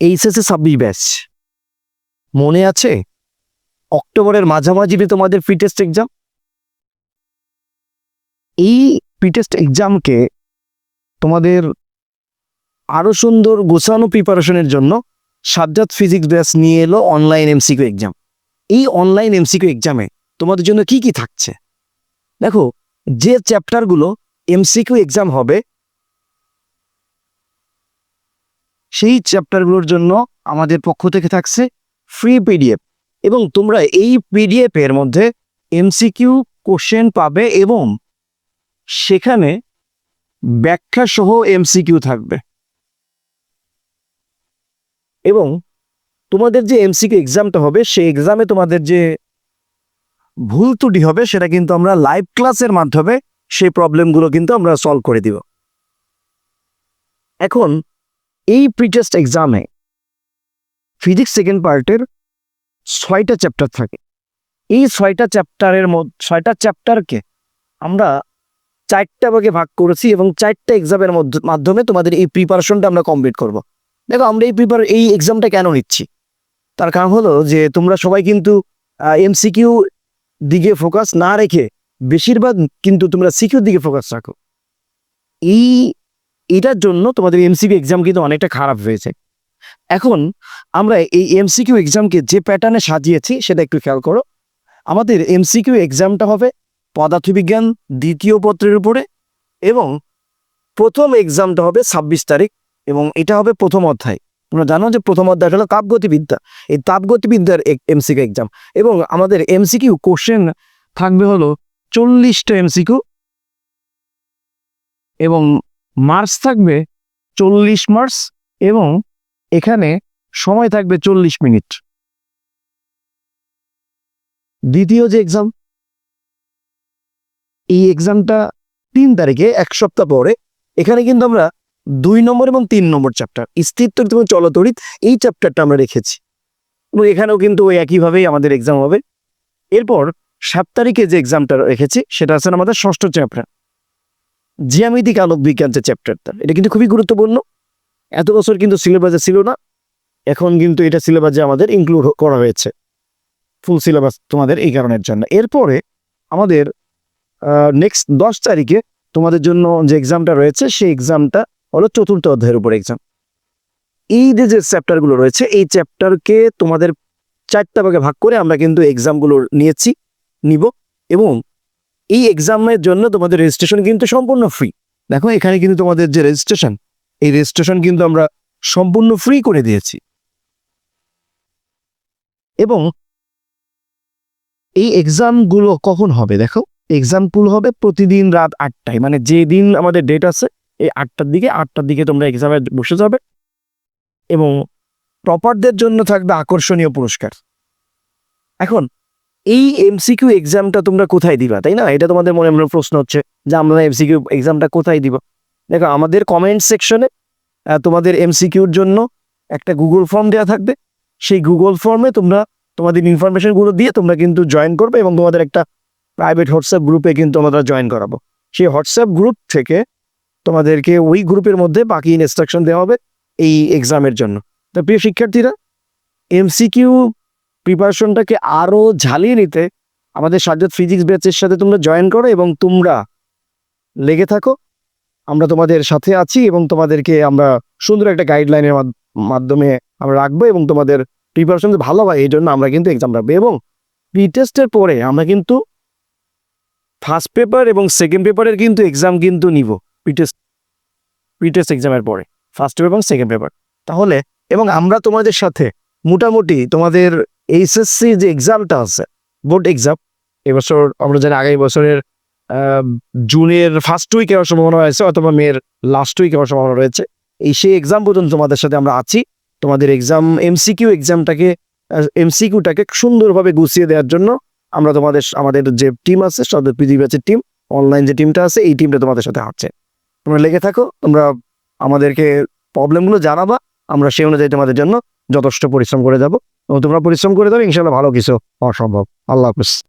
HSA ছাব্বিশ batch মনে আছে? অক্টোবরের মাঝামাঝিতে তোমাদের প্রি টেস্ট এক্সাম এই প্রি টেস্ট এক্সামকে তোমাদের আরও সুন্দর গোছানো প্রিপারেশনের জন্য সাজ্জাদ ফিজিক্স ব্যাচ নিয়ে এলো অনলাইন এমসিকিউ এক্সাম এই অনলাইন এমসিকিউ এক্সামে তোমাদের জন্য কি কি থাকছে? দেখো, যে চ্যাপ্টারগুলো এমসিকিউ এক্সাম হবে সেই চ্যাপ্টারগুলোর জন্য আমাদের পক্ষ থেকে থাকছে ফ্রি পিডিএফ এবং তোমরা এই পিডিএফ এর মধ্যে এমসিকিউ কোশ্চেন পাবে এবং সেখানে ব্যাখ্যা সহ এমসিকিউ থাকবে। এবং তোমাদের যে এমসিকিউ এক্সামটা হবে, সেই এক্সামে তোমাদের যে ভুল ত্রুটি হবে, সেটা কিন্তু আমরা লাইভ ক্লাসের মাধ্যমে সেই প্রবলেমগুলো কিন্তু আমরা সলভ করে দিব। এখন এই প্রিটেস্ট এক্সামে ফিজিক্স সেকেন্ড পার্টের ছয়টা চ্যাপ্টার থাকে। এই ছয়টা চ্যাপ্টারের মধ্যে ছয়টা চ্যাপ্টারকে আমরা চারটা ভাগে ভাগ করেছি এবং চারটা এক্সামের মাধ্যমে তোমাদের এই প্রিপারেশনটা আমরা কমপ্লিট করব। দেখো, আমরা এই প্রিপার এই এক্সামটা কেন নিচ্ছি? তার কারণ হলো যে তোমরা সবাই কিন্তু এমসিকিউ দিকে ফোকাস না রেখে বেশিরভাগ কিন্তু তোমরা সিকিউর দিকে ফোকাস রাখো। এই এটার জন্য তোমাদের এমসিকিউ এক্সাম কিন্তু অনেকটা খারাপ হয়েছে। এখন আমরা এই এমসিকিউ এক্সামকে যে প্যাটার্নে সাজিয়েছি সেটা একটু খেয়াল করো। আমাদের এমসিকিউ এক্সামটা হবে পদার্থবিজ্ঞান দ্বিতীয় পত্রের উপরে এবং প্রথম এক্সামটা হবে ছাব্বিশ তারিখ এবং এটা হবে প্রথম অধ্যায়। তোমরা জানো যে প্রথম অধ্যায় হলো তাপগতিবিদ্যা। এই তাপগতিবিদ্যার এমসিকিউ এক্সাম এবং আমাদের এমসিকিউ কোশ্চেন থাকবে হলো চল্লিশটা এমসিকিউ এবং মার্কস থাকবে চল্লিশ মার্কস এবং এখানে সময় থাকবে চল্লিশ মিনিট। দ্বিতীয় যে এক্সাম এই এক্সামটা তিন তারিখে, এক সপ্তাহ পরে, এখানে কিন্তু আমরা দুই নম্বর এবং তিন নম্বর চ্যাপ্টার স্থির এবং চলতরিত এই চ্যাপ্টারটা আমরা রেখেছি। এবং এখানেও কিন্তু ওই একইভাবেই আমাদের এক্সাম হবে। এরপর সাত তারিখে যে এক্সামটা রেখেছি, সেটা আছে আমাদের ষষ্ঠ চ্যাপ্টার জ্যামিতিক আলোক বিজ্ঞান যে চ্যাপ্টারটা। এটা কিন্তু খুবই গুরুত্বপূর্ণ। এত বছর কিন্তু সিলেবাসে ছিল না। এখন কিন্তু এটা সিলেবাসে আমাদের ইনক্লুড করা হয়েছে। ফুল সিলেবাস তোমাদের এই কারণের জন্য। এরপরে আমাদের নেক্সট দশ তারিখে তোমাদের জন্য যে এক্সামটা রয়েছে, সেই এক্সামটা হলো চতুর্থ অধ্যায়ের উপর এক্সাম এই যে যে চ্যাপ্টারগুলো রয়েছে, এই চ্যাপ্টারকে তোমাদের চারটা ভাগে ভাগ করে আমরা কিন্তু এক্সামগুলো নিয়েছি, নিব এবং এই এক্সামের জন্য তোমাদের রেজিস্ট্রেশন কিন্তু সম্পূর্ণ ফ্রি দেখো, এখানে কিন্তু তোমাদের যে রেজিস্ট্রেশন এই রেজিস্ট্রেশন কিন্তু আমরা সম্পূর্ণ ফ্রি করে দিয়েছি। এবং এই এক্সামগুলো কখন হবে দেখো? এক্সাম্পল হবে প্রতিদিন রাত আটটায় মানে যে দিন আমাদের ডেট আছে, এই আটটার দিকে আটটার দিকে তোমরা এক্সামে বসে যাবে। এবং টপারদের জন্য থাকবে আকর্ষণীয় পুরস্কার। এখন এই এমসিকিউ এক্সামটা তোমরা কোথায় দিবা, তাই না? এটা তোমাদের মনে মনে প্রশ্ন হচ্ছে যে আমরা এমসিকিউ এক্সামটা কোথায় দিব? দেখো, আমাদের কমেন্ট সেকশনে তোমাদের এমসিকিউর জন্য একটা গুগল ফর্ম দেওয়া থাকবে। সেই গুগল ফর্মে তোমরা তোমাদের ইনফরমেশনগুলো দিয়ে তোমরা কিন্তু জয়েন করবে এবং তোমাদের একটা প্রাইভেট হোয়াটসঅ্যাপ গ্রুপে কিন্তু আমরা জয়েন করাবো। সেই হোয়াটসঅ্যাপ গ্রুপ থেকে তোমাদেরকে ওই গ্রুপের মধ্যে বাকি ইনস্ট্রাকশন দেওয়া হবে এই এক্সামের জন্য। তো প্রিয় শিক্ষার্থীরা এমসিকিউ প্রিপারেশনটাকে আরও ঝালিয়ে নিতে আমাদের সাজ্জাদ ফিজিক্স ব্যাচের সাথে তোমরা জয়েন করো এবং তোমরা লেগে থাকো। আমরা তোমাদের সাথে আছি এবং তোমাদেরকে আমরা সুন্দর একটা গাইডলাইনের মাধ্যমে আমরা রাখব এবং তোমাদের প্রিপারেশন ভালো হয়, এই জন্য আমরা কিন্তু এক্সাম রাখব এবং প্রি টেস্টের পরে আমরা কিন্তু ফার্স্ট পেপার এবং সেকেন্ড পেপারের কিন্তু এক্সাম কিন্তু নিব প্রিটেস্ট প্রিটেস্ট এক্সামের পরে ফার্স্ট পেপার এবং সেকেন্ড পেপার তাহলে, এবং আমরা তোমাদের সাথে মোটামুটি তোমাদের এইচএসসি যে এক্সামটা আছে বোর্ড এক্সাম এবছর আমরা জানি আগামী বছরের জুনের ফার্স্ট উইক হওয়ার সম্ভাবনা রয়েছে, অথবা মেয়ের লাস্ট উইক হওয়ার সম্ভাবনা রয়েছে। এই সেই এক্সাম পর্যন্ত তোমাদের সাথে আমরা আছি। তোমাদের এক্সাম এমসিকিউ এক্সামটাকে এমসিকিউটাকে সুন্দরভাবে গুছিয়ে দেওয়ার জন্য আমরা তোমাদের, আমাদের যে টিম আছে সাদের পৃথিবী টিম অনলাইন যে টিমটা আছে, এই টিমটা তোমাদের সাথে হাঁটছে। তোমরা লেগে থাকো, তোমরা আমাদেরকে প্রবলেমগুলো জানাবা, আমরা সেই অনুযায়ী তোমাদের জন্য যথেষ্ট পরিশ্রম করে যাব। তোমরা পরিশ্রম করে দাও ইনশাল্লাহ ভালো কিছু অসম্ভব সম্ভব। আল্লাহ হাফিজ।